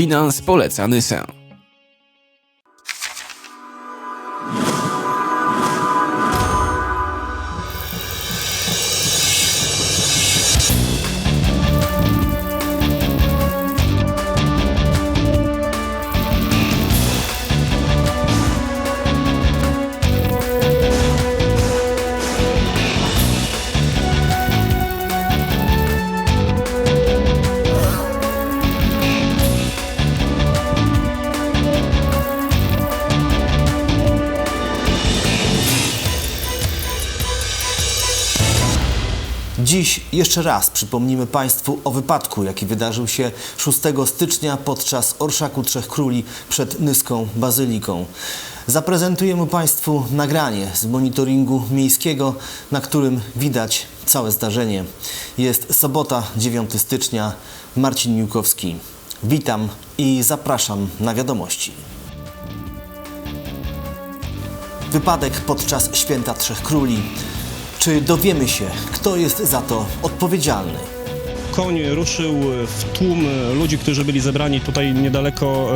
Finans poleca Nysę. Dziś jeszcze raz przypomnimy Państwu o wypadku, jaki wydarzył się 6 stycznia podczas Orszaku Trzech Króli przed Nyską Bazyliką. Zaprezentujemy Państwu nagranie z monitoringu miejskiego, na którym widać całe zdarzenie. Jest sobota, 9 stycznia. Marcin Niukowski. Witam i zapraszam na wiadomości. Wypadek podczas Święta Trzech Króli. Czy dowiemy się, kto jest za to odpowiedzialny? Koń ruszył w tłum ludzi, którzy byli zebrani tutaj niedaleko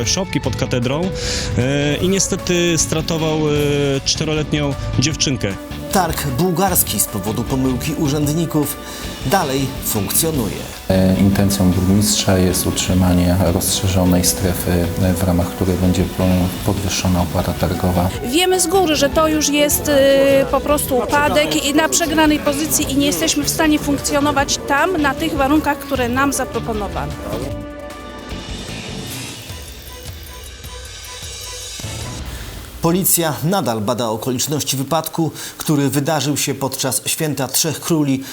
e, szopki pod katedrą e, i niestety stratował e, czteroletnią dziewczynkę. Targ bułgarski z powodu pomyłki urzędników dalej funkcjonuje. E, Intencją burmistrza jest utrzymanie rozszerzonej strefy, e, w ramach której będzie po- podwyższona opłata targowa. Wiemy z góry, że to już jest y, po prostu upadek i na przegranej pozycji i nie jesteśmy w stanie funkcjonować tam na tych warunkach, które nam zaproponowano. Policja nadal bada okoliczności wypadku, który wydarzył się podczas Święta Trzech Króli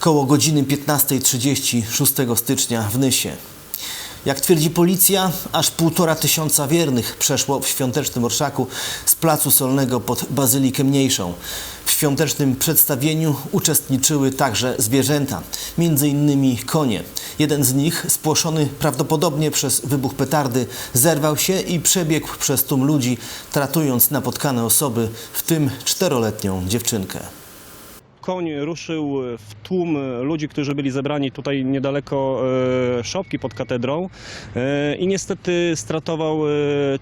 koło godziny 15.30 6 stycznia w Nysie. Jak twierdzi policja, aż półtora tysiąca wiernych przeszło w świątecznym orszaku z placu solnego pod Bazylikę Mniejszą. W świątecznym przedstawieniu uczestniczyły także zwierzęta, między innymi konie. Jeden z nich, spłoszony prawdopodobnie przez wybuch petardy, zerwał się i przebiegł przez tłum ludzi, tratując napotkane osoby, w tym czteroletnią dziewczynkę. Koń ruszył w tłum ludzi, którzy byli zebrani tutaj niedaleko e, szopki pod katedrą e, i niestety stratował e,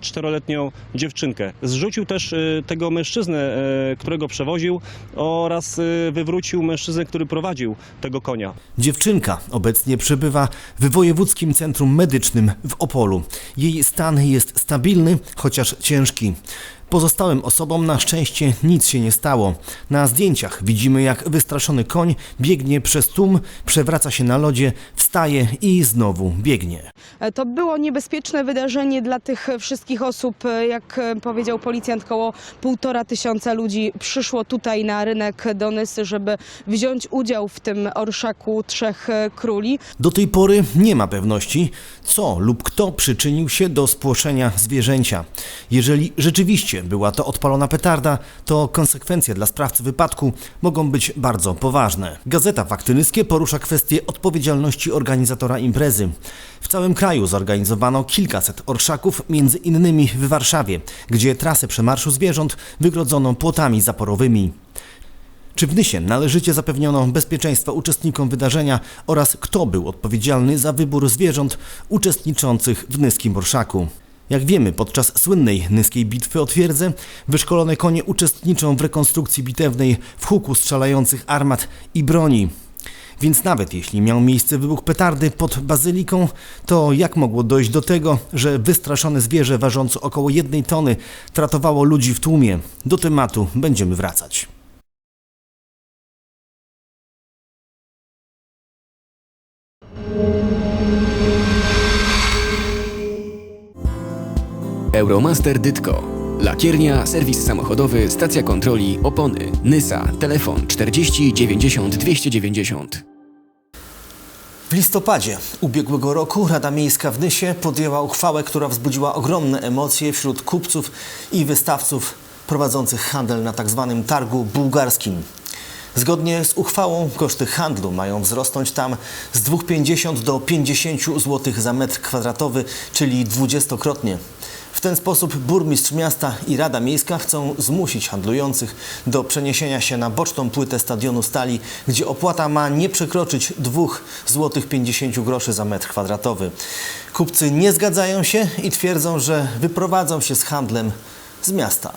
czteroletnią dziewczynkę. Zrzucił też tego mężczyznę, którego przewoził oraz wywrócił mężczyznę, który prowadził tego konia. Dziewczynka obecnie przebywa w Wojewódzkim Centrum Medycznym w Opolu. Jej stan jest stabilny, chociaż ciężki. Pozostałym osobom na szczęście nic się nie stało. Na zdjęciach widzimy, jak wystraszony koń biegnie przez tłum, przewraca się na lodzie, wstaje i znowu biegnie. E, To było niebezpieczne wydarzenie dla tych wszystkich osób. E, Jak e, powiedział policjant, około półtora tysiąca ludzi przyszło tutaj na rynek Donysy, żeby wziąć udział w tym orszaku Trzech Króli. Do tej pory nie ma pewności, co lub kto przyczynił się do spłoszenia zwierzęcia. Jeżeli rzeczywiście była to odpalona petarda, to konsekwencje dla sprawcy wypadku mogą być bardzo poważne. Gazeta Fakty Nyskie porusza kwestię odpowiedzialności organizatora imprezy. W całym kraju zorganizowano kilkaset orszaków, między innymi w Warszawie, gdzie trasę przemarszu zwierząt wygrodzono płotami zaporowymi. Czy w Nysie należycie zapewniono bezpieczeństwo uczestnikom wydarzenia oraz kto był odpowiedzialny za wybór zwierząt uczestniczących w nyskim orszaku? Jak wiemy, podczas słynnej nyskiej bitwy o twierdzę, wyszkolone konie uczestniczą w rekonstrukcji bitewnej w huku strzelających armat i broni. Więc nawet jeśli miał miejsce wybuch petardy pod bazyliką, to jak mogło dojść do tego, że wystraszone zwierzę ważące około jednej tony tratowało ludzi w tłumie? Do tematu będziemy wracać. Euromaster Dytko. Lakiernia, serwis samochodowy, stacja kontroli, opony. Nysa. Telefon 40 90 290. W listopadzie ubiegłego roku Rada Miejska w Nysie podjęła uchwałę, która wzbudziła ogromne emocje wśród kupców i wystawców prowadzących handel na tzw. targu bułgarskim. Zgodnie z uchwałą koszty handlu mają wzrosnąć tam z 2,50 do 50 zł za metr kwadratowy, czyli dwudziestokrotnie. W ten sposób burmistrz miasta i Rada Miejska chcą zmusić handlujących do przeniesienia się na boczną płytę stadionu Stali, gdzie opłata ma nie przekroczyć 2 zł 50 groszy za metr kwadratowy. Kupcy nie zgadzają się i twierdzą, że wyprowadzą się z handlem z miasta.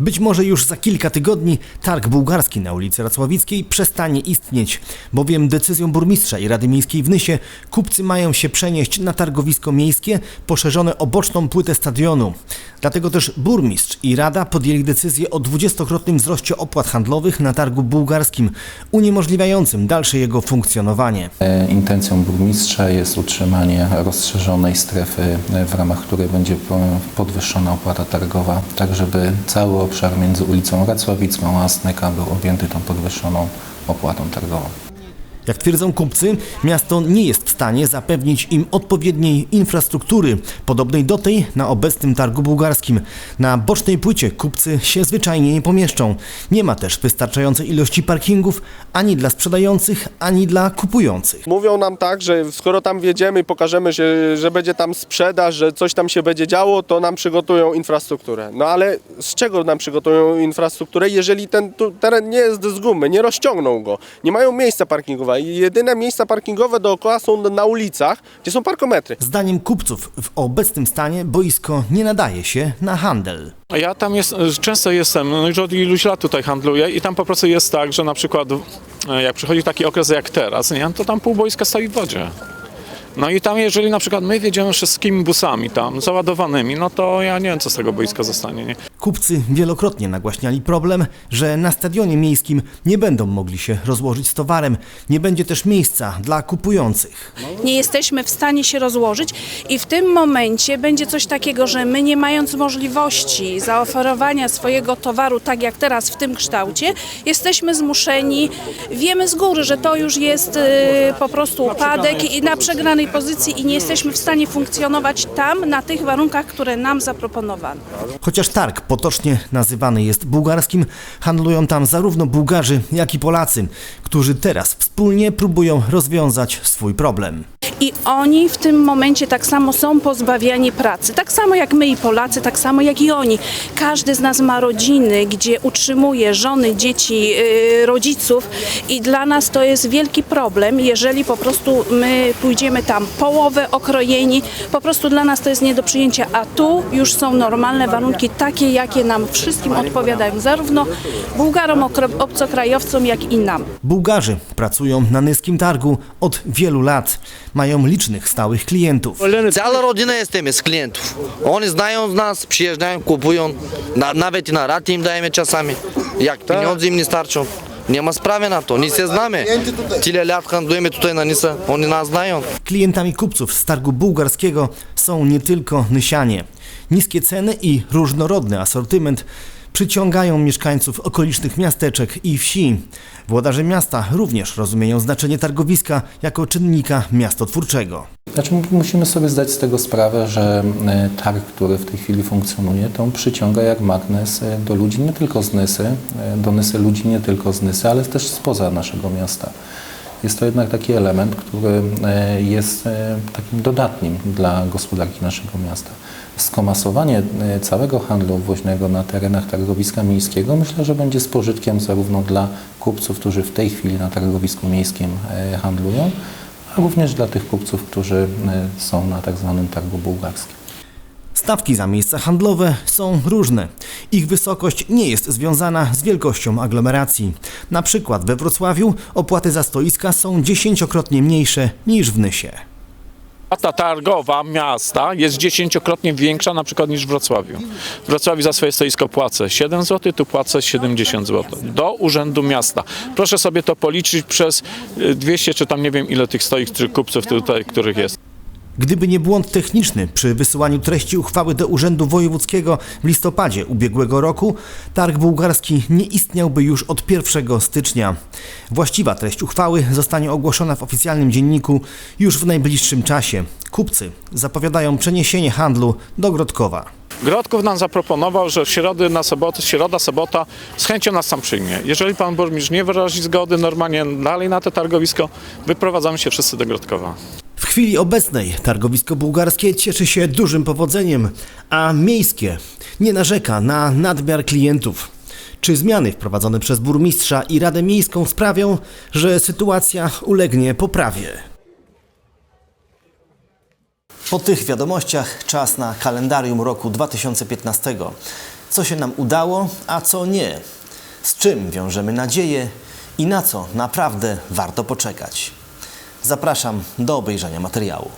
Być może już za kilka tygodni targ bułgarski na ulicy Racławickiej przestanie istnieć, bowiem decyzją burmistrza i Rady Miejskiej w Nysie kupcy mają się przenieść na targowisko miejskie poszerzone o boczną płytę stadionu. Dlatego też burmistrz i Rada podjęli decyzję o dwudziestokrotnym wzroście opłat handlowych na targu bułgarskim, uniemożliwiającym dalsze jego funkcjonowanie. E, Intencją burmistrza jest utrzymanie rozszerzonej strefy, e, w ramach której będzie po- podwyższona opłata targowa, tak żeby cały obszar między ulicą Racławicką a Snyka był objęty tą podwyższoną opłatą targową. Jak twierdzą kupcy, miasto nie jest w stanie zapewnić im odpowiedniej infrastruktury, podobnej do tej na obecnym targu bułgarskim. Na bocznej płycie kupcy się zwyczajnie nie pomieszczą. Nie ma też wystarczającej ilości parkingów ani dla sprzedających, ani dla kupujących. Mówią nam tak, że skoro tam wjedziemy i pokażemy, że, że będzie tam sprzedaż, że coś tam się będzie działo, to nam przygotują infrastrukturę. No ale z czego nam przygotują infrastrukturę, jeżeli ten teren nie jest z gumy, nie rozciągną go, nie mają miejsca parkingowego i jedyne miejsca parkingowe dookoła są na ulicach, gdzie są parkometry. Zdaniem kupców w obecnym stanie boisko nie nadaje się na handel. Ja tam jest, często jestem, no już od iluś lat tutaj handluję i tam po prostu jest tak, że na przykład e, jak przychodzi taki okres jak teraz, nie, to tam pół boiska stoi w wodzie. No i tam jeżeli na przykład my wjedziemy wszystkimi busami tam załadowanymi, no to ja nie wiem co z tego boiska zostanie. Nie? Kupcy wielokrotnie nagłaśniali problem, że na stadionie miejskim nie będą mogli się rozłożyć z towarem, nie będzie też miejsca dla kupujących. Nie jesteśmy w stanie się rozłożyć i w tym momencie będzie coś takiego, że my nie mając możliwości zaoferowania swojego towaru tak jak teraz w tym kształcie, jesteśmy zmuszeni, wiemy z góry, że to już jest y, po prostu upadek i na przegranej pozycji i nie jesteśmy w stanie funkcjonować tam na tych warunkach, które nam zaproponowano. Chociaż targ potocznie nazywany jest bułgarskim, handlują tam zarówno Bułgarzy, jak i Polacy, którzy teraz wspólnie próbują rozwiązać swój problem. I oni w tym momencie tak samo są pozbawiani pracy. Tak samo jak my i Polacy, tak samo jak i oni. Każdy z nas ma rodziny, gdzie utrzymuje żony, dzieci, yy, rodziców i dla nas to jest wielki problem, jeżeli po prostu my pójdziemy tam połowę okrojeni, po prostu dla nas to jest nie do przyjęcia, a tu już są normalne warunki takie, jakie nam wszystkim odpowiadają, zarówno Bułgarom, obcokrajowcom, jak i nam. Bułgarzy pracują na nyskim targu od wielu lat mają licznych stałych klientów. Cała rodzina jesteśmy z klientów. Oni znają z nas, przyjeżdżają, kupują, na, nawet i na raty im dajemy czasami, jak pieniądze im nie starczą. Nie ma sprawy na to, nic się znamy. Tyle lat handlujemy tutaj na Nisa, oni nas znają. Klientami kupców z targu bułgarskiego są nie tylko Nysianie. Niskie ceny i różnorodny asortyment przyciągają mieszkańców okolicznych miasteczek i wsi. Włodarze miasta również rozumieją znaczenie targowiska jako czynnika miastotwórczego. Znaczy musimy sobie zdać z tego sprawę, że e, targ, który w tej chwili funkcjonuje, to przyciąga jak magnes e, do ludzi nie tylko z Nysy, e, do Nysy ludzi nie tylko z Nysy, ale też spoza naszego miasta. Jest to jednak taki element, który jest takim dodatnim dla gospodarki naszego miasta. Skomasowanie e, całego handlu woźnego na terenach targowiska miejskiego myślę, że będzie z pożytkiem zarówno dla kupców, którzy w tej chwili na targowisku miejskim e, handlują, a również dla tych kupców, którzy e, są na tak zwanym targu bułgarskim. Stawki za miejsca handlowe są różne. Ich wysokość nie jest związana z wielkością aglomeracji. Na przykład we Wrocławiu opłaty za stoiska są dziesięciokrotnie mniejsze niż w Nysie. Ta targowa miasta jest dziesięciokrotnie większa na przykład niż w Wrocławiu. W Wrocławiu za swoje stoisko płacę 7 zł, tu płacę 70 zł. Do urzędu miasta. Proszę sobie to policzyć przez y, 200 czy tam nie wiem ile tych stoik czy kupców tutaj, których jest. Gdyby nie błąd techniczny przy wysyłaniu treści uchwały do Urzędu Wojewódzkiego w listopadzie ubiegłego roku, targ bułgarski nie istniałby już od 1 stycznia. Właściwa treść uchwały zostanie ogłoszona w oficjalnym dzienniku już w najbliższym czasie. Kupcy zapowiadają przeniesienie handlu do Grodkowa. Grodków nam zaproponował, że w środę na sobotę, środa, sobota z chęcią nas tam przyjmie. Jeżeli pan burmistrz nie wyrazi zgody normalnie dalej na to targowisko, wyprowadzamy się wszyscy do Grodkowa. Chwili obecnej targowisko bułgarskie cieszy się dużym powodzeniem, a miejskie nie narzeka na nadmiar klientów. Czy zmiany wprowadzone przez burmistrza i Radę Miejską sprawią, że sytuacja ulegnie poprawie? Po tych wiadomościach czas na kalendarium roku 2015. Co się nam udało, a co nie? Z czym wiążemy nadzieję i na co naprawdę warto poczekać? Zapraszam do obejrzenia materiału.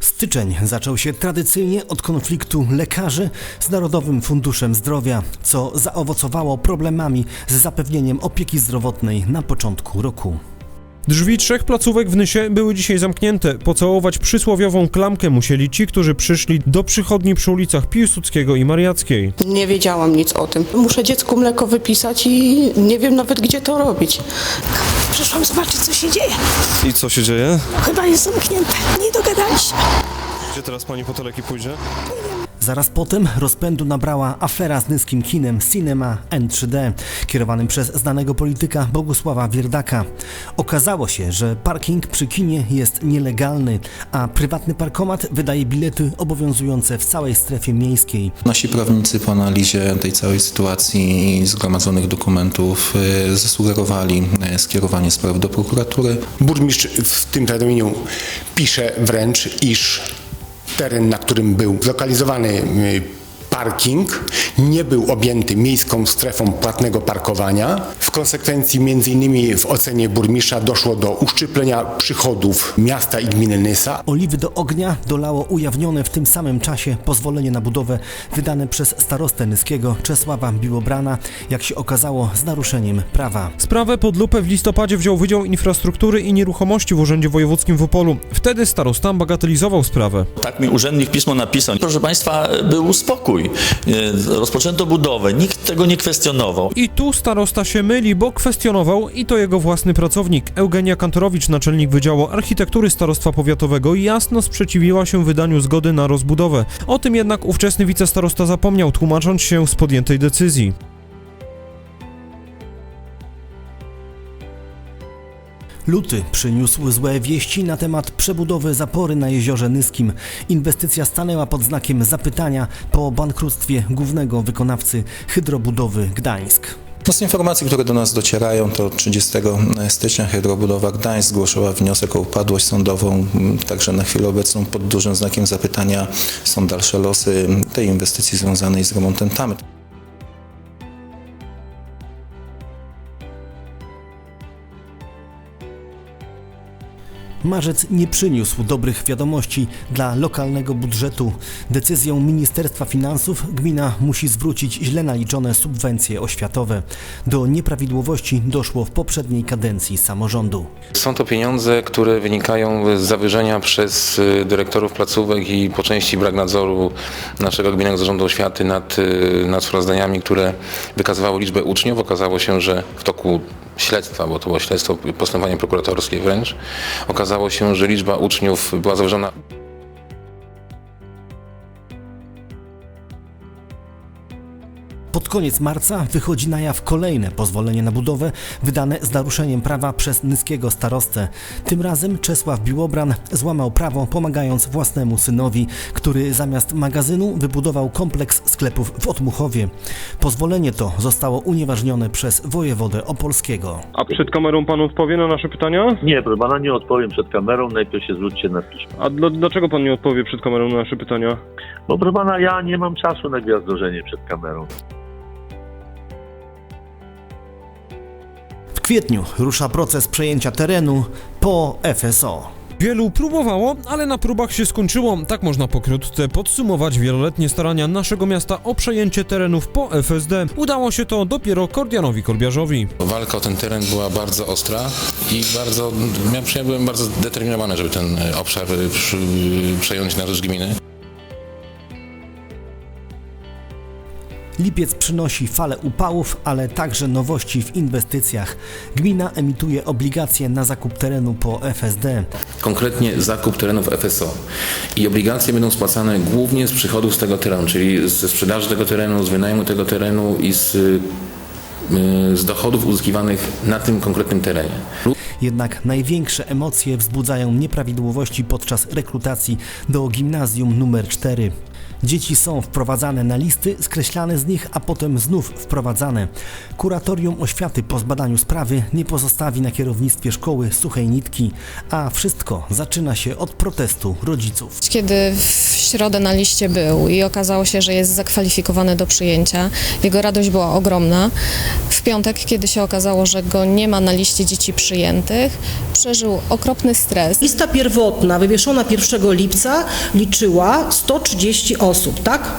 Styczeń zaczął się tradycyjnie od konfliktu lekarzy z Narodowym Funduszem Zdrowia, co zaowocowało problemami z zapewnieniem opieki zdrowotnej na początku roku. Drzwi trzech placówek w Nysie były dzisiaj zamknięte. Pocałować przysłowiową klamkę musieli ci, którzy przyszli do przychodni przy ulicach Piłsudskiego i Mariackiej. Nie wiedziałam nic o tym. Muszę dziecku mleko wypisać i nie wiem nawet gdzie to robić. Przyszłam zobaczyć, co się dzieje. I co się dzieje? Chyba jest zamknięte. Nie dogadali się. Gdzie teraz pani po te leki pójdzie? Zaraz potem rozpędu nabrała afera z nyskim kinem Cinema N3D, kierowanym przez znanego polityka Bogusława Wierdaka. Okazało się, że parking przy kinie jest nielegalny, a prywatny parkomat wydaje bilety obowiązujące w całej strefie miejskiej. Nasi prawnicy po analizie tej całej sytuacji i zgromadzonych dokumentów e, zasugerowali e, skierowanie sprawy do prokuratury. Burmistrz w tym terminie pisze wręcz, iż teren, na którym był zlokalizowany y, parking, nie był objęty miejską strefą płatnego parkowania. W konsekwencji między innymi w ocenie burmistrza doszło do uszczyplenia przychodów miasta i gminy Nysa. Oliwy do ognia dolało ujawnione w tym samym czasie pozwolenie na budowę wydane przez starostę Nyskiego Czesława Biłobrana, jak się okazało z naruszeniem prawa. Sprawę pod lupę w listopadzie wziął Wydział Infrastruktury i Nieruchomości w Urzędzie Wojewódzkim w Opolu. Wtedy starosta bagatelizował sprawę. Tak mi urzędnik pismo napisał. Proszę Państwa, był spokój. E, Rozpoczęto budowę, nikt tego nie kwestionował. I tu starosta się myli, bo kwestionował i to jego własny pracownik. Eugenia Kantorowicz, naczelnik Wydziału Architektury Starostwa Powiatowego, jasno sprzeciwiła się wydaniu zgody na rozbudowę. O tym jednak ówczesny wicestarosta zapomniał, tłumacząc się z podjętej decyzji. Luty przyniósł złe wieści na temat przebudowy zapory na jeziorze Nyskim. Inwestycja stanęła pod znakiem zapytania po bankructwie głównego wykonawcy hydrobudowy Gdańsk. No z informacji, które do nas docierają, to 30 stycznia Hydrobudowa Gdańsk zgłosiła wniosek o upadłość sądową, także na chwilę obecną pod dużym znakiem zapytania są dalsze losy tej inwestycji związanej z remontem tamy. Marzec nie przyniósł dobrych wiadomości dla lokalnego budżetu. Decyzją Ministerstwa Finansów gmina musi zwrócić źle naliczone subwencje oświatowe. Do nieprawidłowości doszło w poprzedniej kadencji samorządu. Są to pieniądze, które wynikają z zawyżenia przez y, dyrektorów placówek i po części brak nadzoru naszego Gminnego Zarządu Oświaty nad, y, nad sprawozdaniami, które wykazywały liczbę uczniów. Okazało się, że w toku śledztwa, bo to było śledztwo, postępowanie prokuratorskie wręcz, okazało się, że liczba uczniów była zawyżona Pod koniec marca wychodzi na jaw kolejne pozwolenie na budowę wydane z naruszeniem prawa przez nyskiego starostę. Tym razem Czesław Biłobran złamał prawo pomagając własnemu synowi, który zamiast magazynu wybudował kompleks sklepów w Otmuchowie. Pozwolenie to zostało unieważnione przez wojewodę opolskiego. A przed kamerą pan odpowie na nasze pytania? Nie, proszę pana, nie odpowiem przed kamerą, najpierw się zwróćcie na piśmie. A dla, dlaczego pan nie odpowie przed kamerą na nasze pytania? Bo proszę pana, ja nie mam czasu na gwiazdorzenie przed kamerą. Kwietniu rusza proces przejęcia terenu po FSO. Wielu próbowało, ale na próbach się skończyło. Tak można pokrótce podsumować wieloletnie starania naszego miasta o przejęcie terenów po FSD. Udało się to dopiero Kordianowi Kolbiarzowi. Walka o ten teren była bardzo ostra i bardzo, ja byłem bardzo zdeterminowany, żeby ten obszar przy, przejąć na rzecz gminy. Lipiec przynosi falę upałów, ale także nowości w inwestycjach. Gmina emituje obligacje na zakup terenu po FSD. Konkretnie zakup terenów FSO. I obligacje będą spłacane głównie z przychodów z tego terenu, czyli ze sprzedaży tego terenu, z wynajmu tego terenu i z y, z dochodów uzyskiwanych na tym konkretnym terenie. Jednak największe emocje wzbudzają nieprawidłowości podczas rekrutacji do gimnazjum numer 4. Dzieci są wprowadzane na listy, skreślane z nich, a potem znów wprowadzane. Kuratorium oświaty po zbadaniu sprawy nie pozostawi na kierownictwie szkoły suchej nitki, a wszystko zaczyna się od protestu rodziców. Kiedy w środę na liście był i okazało się, że jest zakwalifikowany do przyjęcia, jego radość była ogromna. W piątek, kiedy się okazało, że go nie ma na liście dzieci przyjętych, przeżył okropny stres. Lista pierwotna, wywieszona 1 lipca, liczyła 130 osób, tak?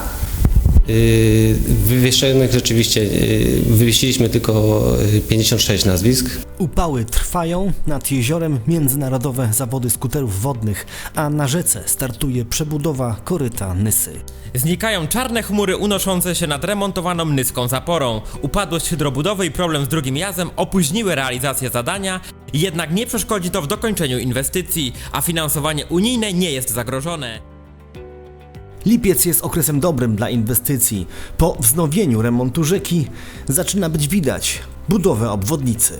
Yy, Wywieszonych rzeczywiście, yy, wywiesiliśmy tylko yy, 56 nazwisk. Upały trwają, nad jeziorem międzynarodowe zawody skuterów wodnych, a na rzece startuje przebudowa koryta Nysy. Znikają czarne chmury unoszące się nad remontowaną nyską zaporą. Upadłość hydrobudowy i problem z drugim jazem opóźniły realizację zadania, jednak nie przeszkodzi to w dokończeniu inwestycji, a finansowanie unijne nie jest zagrożone. Lipiec jest okresem dobrym dla inwestycji. Po wznowieniu remontu rzeki zaczyna być widać budowę obwodnicy.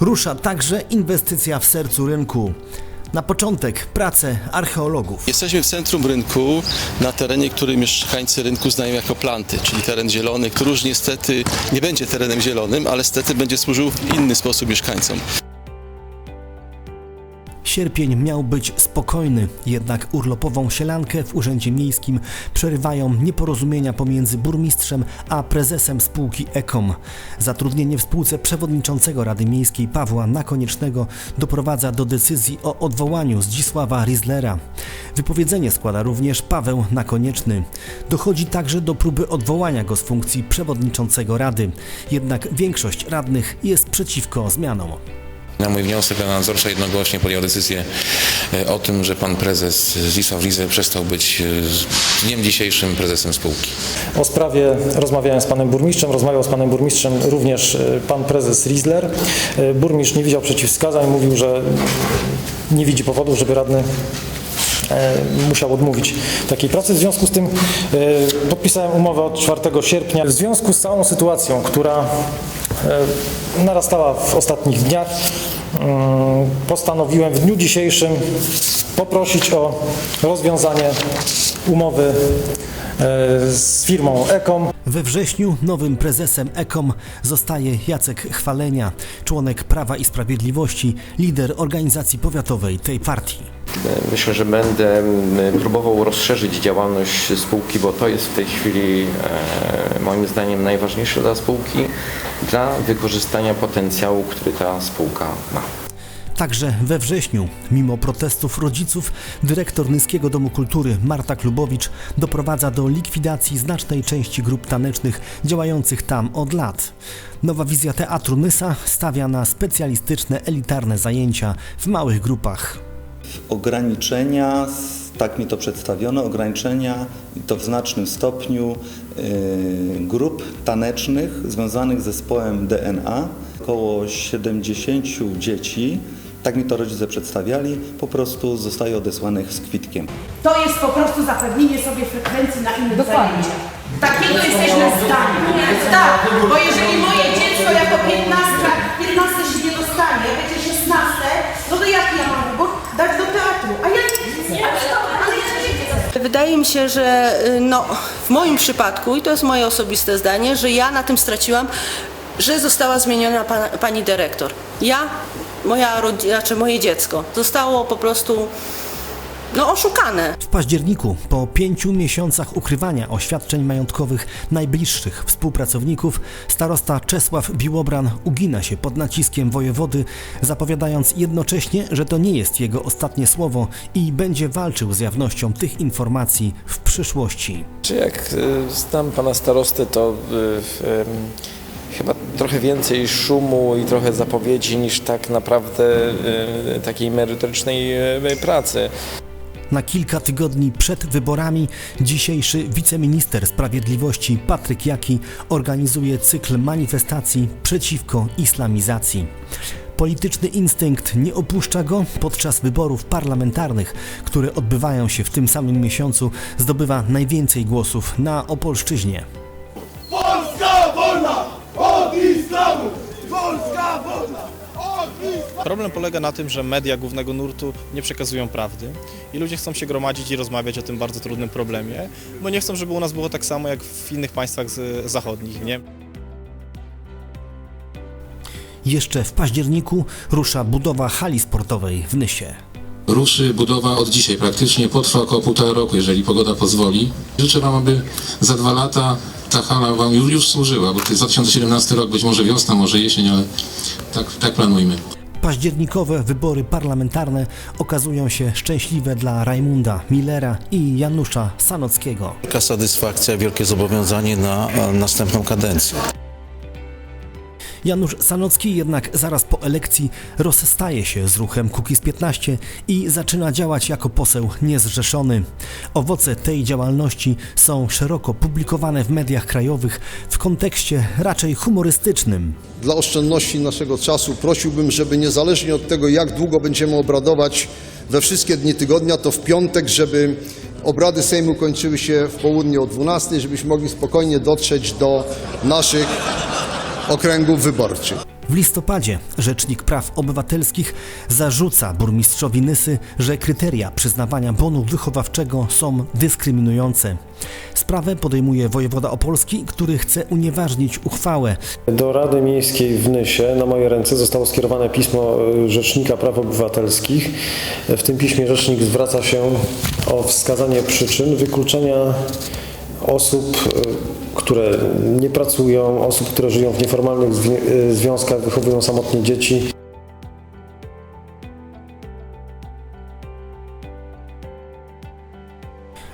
Rusza także inwestycja w sercu rynku. Na początek prace archeologów. Jesteśmy w centrum rynku, na terenie, który mieszkańcy rynku znają jako planty, czyli teren zielony, który już niestety nie będzie terenem zielonym, ale niestety będzie służył w inny sposób mieszkańcom. Sierpień miał być spokojny, jednak urlopową sielankę w Urzędzie Miejskim przerywają nieporozumienia pomiędzy burmistrzem a prezesem spółki Ekom. Zatrudnienie w spółce przewodniczącego Rady Miejskiej Pawła Nakoniecznego doprowadza do decyzji o odwołaniu Zdzisława Rislera. Wypowiedzenie składa również Paweł Nakonieczny. Dochodzi także do próby odwołania go z funkcji przewodniczącego Rady, jednak większość radnych jest przeciwko zmianom. Na mój wniosek Rada Nadzorcza jednogłośnie podjęła decyzję e, o tym, że pan prezes Zdzisław Lizer przestał być e, dniem dzisiejszym prezesem spółki. O sprawie rozmawiałem z panem burmistrzem, rozmawiał z panem burmistrzem również e, pan prezes Riesler. E, Burmistrz nie widział przeciwwskazań, mówił, że nie widzi powodów, żeby radny musiał odmówić takiej pracy. W związku z tym e, podpisałem umowę od 4 sierpnia. W związku z całą sytuacją, która e, narastała w ostatnich dniach, mm, postanowiłem w dniu dzisiejszym poprosić o rozwiązanie umowy e, z firmą Ekom. We wrześniu nowym prezesem EKOM zostaje Jacek Chwalenia, członek Prawa i Sprawiedliwości, lider organizacji powiatowej tej partii. Myślę, że będę próbował rozszerzyć działalność spółki, bo to jest w tej chwili e, moim zdaniem najważniejsze dla spółki, dla wykorzystania potencjału, który ta spółka ma. Także we wrześniu, mimo protestów rodziców, dyrektor Nyskiego Domu Kultury Marta Klubowicz doprowadza do likwidacji znacznej części grup tanecznych działających tam od lat. Nowa wizja teatru Nysa stawia na specjalistyczne, elitarne zajęcia w małych grupach. ograniczenia, tak mi to przedstawiono, ograniczenia to w znacznym stopniu y, grup tanecznych związanych z zespołem DNA. Około 70 dzieci, tak mi to rodzice przedstawiali, po prostu zostaje odesłanych z kwitkiem. To jest po prostu zapewnienie sobie frekwencji na innym zajęciu. Takiego jesteśmy zdania. Tak, bo jeżeli moje dziecko jako 15, 15 się nie dostanie, będzie 16, no to jak ja mam go dać do teatru? A ja nie chcę. Ale ja nie chcę. Wydaje mi się, że y, no, w moim przypadku, i to jest moje osobiste zdanie, że ja na tym straciłam, że została zmieniona pa, pani dyrektor. Ja, moja rodzina, znaczy moje dziecko zostało po prostu no, oszukane. W październiku, po pięciu miesiącach ukrywania oświadczeń majątkowych najbliższych współpracowników, starosta Czesław Biłobran ugina się pod naciskiem wojewody, zapowiadając jednocześnie, że to nie jest jego ostatnie słowo i będzie walczył z jawnością tych informacji w przyszłości. Czy jak y, znam pana starostę, to y, y, chyba trochę więcej szumu i trochę zapowiedzi niż tak naprawdę y, takiej merytorycznej y, pracy. Na kilka tygodni przed wyborami dzisiejszy wiceminister sprawiedliwości Patryk Jaki organizuje cykl manifestacji przeciwko islamizacji. Polityczny instynkt nie opuszcza go podczas wyborów parlamentarnych, które odbywają się w tym samym miesiącu, zdobywa najwięcej głosów na Opolszczyźnie. Problem polega na tym, że media głównego nurtu nie przekazują prawdy i ludzie chcą się gromadzić i rozmawiać o tym bardzo trudnym problemie, bo nie chcą, żeby u nas było tak samo jak w innych państwach zachodnich, nie? Jeszcze w październiku rusza budowa hali sportowej w Nysie. Ruszy budowa od dzisiaj, praktycznie potrwa około półtora roku, jeżeli pogoda pozwoli. Życzę Wam, aby za dwa lata ta hala Wam już, już służyła, bo to jest 2017 rok, być może wiosna, może jesień, ale tak, tak planujmy. Październikowe wybory parlamentarne okazują się szczęśliwe dla Rajmunda Millera i Janusza Sanockiego. Wielka satysfakcja, wielkie zobowiązanie na następną kadencję. Janusz Sanocki jednak zaraz po elekcji rozstaje się z ruchem Kukiz 15 i zaczyna działać jako poseł niezrzeszony. Owoce tej działalności są szeroko publikowane w mediach krajowych w kontekście raczej humorystycznym. Dla oszczędności naszego czasu prosiłbym, żeby niezależnie od tego, jak długo będziemy obradować we wszystkie dni tygodnia, to w piątek, żeby obrady Sejmu kończyły się w południe o 12, żebyśmy mogli spokojnie dotrzeć do naszych okręgów wyborczych. W listopadzie Rzecznik Praw Obywatelskich zarzuca burmistrzowi Nysy, że kryteria przyznawania bonu wychowawczego są dyskryminujące. Sprawę podejmuje wojewoda opolski, który chce unieważnić uchwałę. Do Rady Miejskiej w Nysie na moje ręce zostało skierowane pismo e, Rzecznika Praw Obywatelskich. W tym piśmie Rzecznik zwraca się o wskazanie przyczyn wykluczenia osób, e, które nie pracują, osób, które żyją w nieformalnych e, związkach, wychowują samotnie dzieci.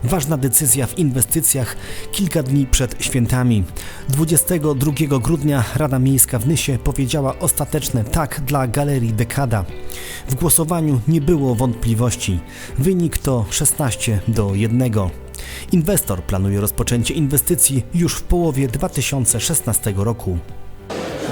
Ważna decyzja w inwestycjach kilka dni przed świętami. 22 grudnia Rada Miejska w Nysie powiedziała ostateczne tak dla Galerii Dekada. W głosowaniu nie było wątpliwości. Wynik to 16 do 1. Inwestor planuje rozpoczęcie inwestycji już w połowie 2016 roku.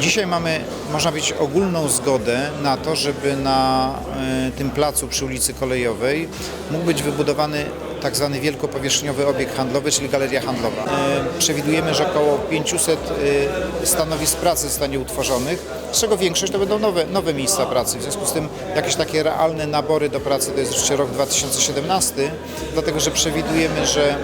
Dzisiaj mamy, można powiedzieć, ogólną zgodę na to, żeby na e, tym placu przy ulicy Kolejowej mógł być wybudowany tak zwany wielkopowierzchniowy obiekt handlowy, czyli galeria handlowa. E, Przewidujemy, że około 500 e, stanowisk pracy zostanie utworzonych, z czego większość to będą nowe, nowe miejsca pracy. W związku z tym jakieś takie realne nabory do pracy to jest jeszcze rok 2017, dlatego że przewidujemy, że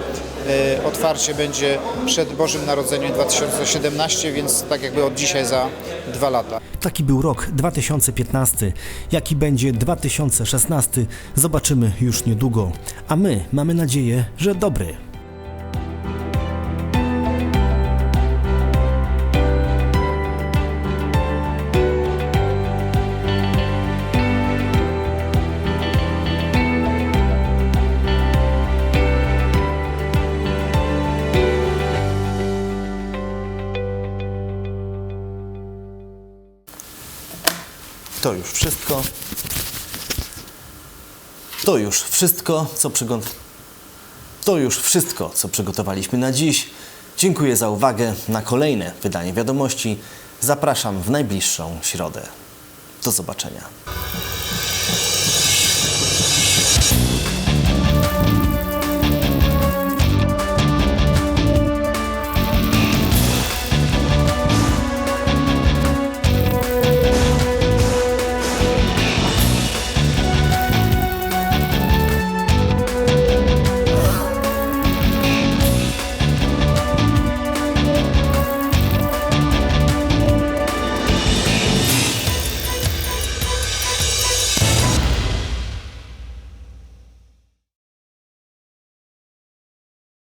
otwarcie będzie przed Bożym Narodzeniem 2017, więc tak jakby od dzisiaj za dwa lata. Taki był rok 2015. Jaki będzie 2016, zobaczymy już niedługo. A my mamy nadzieję, że dobry. Wszystko. To już wszystko, co. To już wszystko, co przygotowaliśmy na dziś. Dziękuję za uwagę. Na kolejne wydanie wiadomości zapraszam w najbliższą środę. Do zobaczenia.